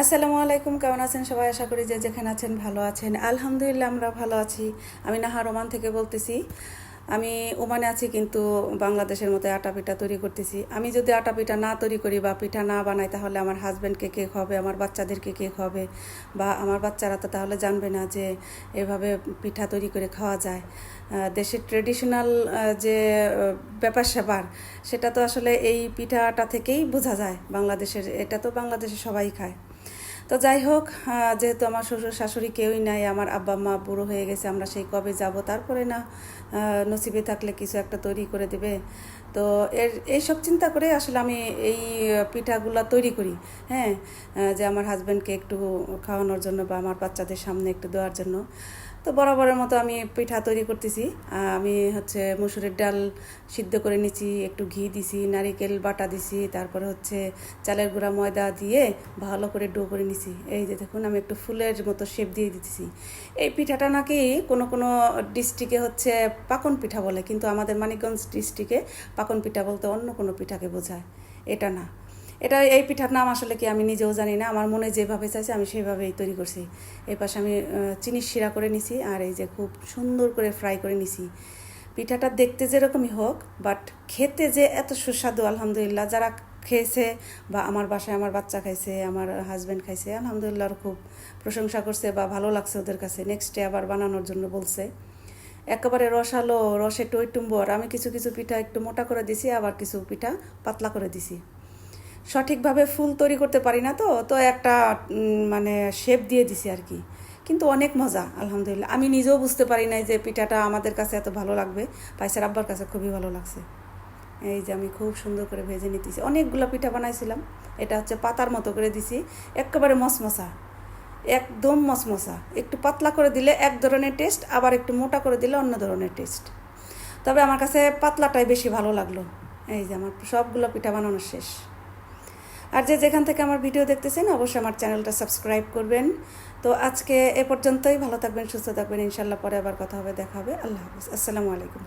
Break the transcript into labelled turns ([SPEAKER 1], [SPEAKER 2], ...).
[SPEAKER 1] আসসালামু আলাইকুম, কেমন আছেন সবাই? আশা করি যে যেখানে আছেন ভালো আছেন। আলহামদুলিল্লাহ, আমরা ভালো আছি। আমি নাহার ওমান থেকে বলতেছি। আমি ওমানে আছি, কিন্তু বাংলাদেশের মতো আটা পিঠা তৈরি করতেছি। আমি যদি আটা পিঠা না তৈরি করি বা পিঠা না বানাই, তাহলে আমার হাজব্যান্ডকে কে খাবে আমার বাচ্চাদেরকে কে খাবে বা আমার বাচ্চারা তো তাহলে জানবে না যে এভাবে পিঠা তৈরি করে খাওয়া যায়। দেশের ট্রেডিশনাল যে ব্যাপার স্যাপার, সেটা তো আসলে এই পিঠাটা থেকেই বোঝা যায়। বাংলাদেশের, এটা তো বাংলাদেশে সবাই খায়। তো যাই হোক যেহেতু আমার শ্বশুর শাশুড়ি কেউই নাই, আমার আব্বা মা বুড়ো হয়ে গেছে, আমরা সেই কবে যাব? তারপরে না নসিবে থাকলে কিছু একটা তৈরি করে দেবে। তো এর, এইসব চিন্তা করে আসলে আমি এই পিঠাগুলো তৈরি করি হ্যাঁ? যে আমার হাজব্যান্ডকে একটু খাওয়ানোর জন্য বা আমার বাচ্চাদের সামনে একটু দেওয়ার জন্য। তো বরাবরের মতো আমি পিঠা তৈরি করতেছি। আমি হচ্ছে মসুরের ডাল সিদ্ধ করে নিছি একটু ঘি দিছি, নারিকেল বাটা দিছি, তারপরে হচ্ছে চালের গুঁড়া ময়দা দিয়ে ভালো করে ডো করে নিছি। এই যে দেখুন, আমি একটু ফুলের মতো শেপ দিয়ে দিতেছি। এই পিঠাটা নাকি কোনো কোনো ডিস্ট্রিক্টে হচ্ছে পাকন পিঠা বলে, কিন্তু আমাদের মানিকগঞ্জ ডিস্ট্রিক্টে পাকন পিঠা বলতে অন্য কোনো পিঠাকে বোঝায়। এটা না। এটা এই পিঠার নাম আসলে কি আমি নিজেও জানি না। আমার মনে যেভাবে চাইছে আমি সেইভাবেই তৈরি করছি। এই পাশে আমি চিনির শিরা করে নিছি আর এই যে খুব সুন্দর করে ফ্রাই করে নিছি। পিঠাটা দেখতে যেরকমই হোক, বাট খেতে যে এত সুস্বাদু, আলহামদুলিল্লাহ। যারা খেয়েছে বা আমার বাসায় আমার বাচ্চা খাইছে, আমার হাজব্যান্ড খাইছে আলহামদুলিল্লাহ খুব প্রশংসা করছে বা ভালো লাগছে ওদের কাছে। নেক্সট ডে আবার বানানোর জন্য বলছে। একেবারে রসালো, রসে টই টুম্বর আমি কিছু কিছু পিঠা একটু মোটা করে দিছি, আবার কিছু পিঠা পাতলা করে দিছি। সঠিকভাবে ফুল তৈরি করতে পারি না তো তো একটা মানে শেপ দিয়ে দিছি আর কি। কিন্তু অনেক মজা, আলহামদুলিল্লাহ। আমি নিজেও বুঝতে পারি নাই যে পিঠাটা আমাদের কাছে এত ভালো লাগবে। পাইসার আব্বার কাছে খুবই ভালো লাগছে। এই যে আমি খুব সুন্দর করে ভেজে নিতেছি। অনেকগুলো পিঠা বানাইছিলাম। এটা হচ্ছে পাতার মতো করে দিছি। একেবারে মশমশা একদম মশমশা একটু পাতলা করে দিলে এক ধরনের টেস্ট আবার একটু মোটা করে দিলে অন্য ধরনের টেস্ট তবে আমার কাছে পাতলাটাই বেশি ভালো লাগল। এই যে আমার সবগুলো পিঠা বানানো শেষ। আর যে যেখান থেকে আমার ভিডিও দেখতেছেন, অবশ্যই আমার চ্যানেলটা সাবস্ক্রাইব করবেন। তো আজকে এ পর্যন্তই, ভালো থাকবেন, সুস্থ থাকবেন, ইনশাল্লাহ পরে আবার কথা হবে, দেখা হবে। আল্লাহ হাফিজ। আসসালামু আলাইকুম।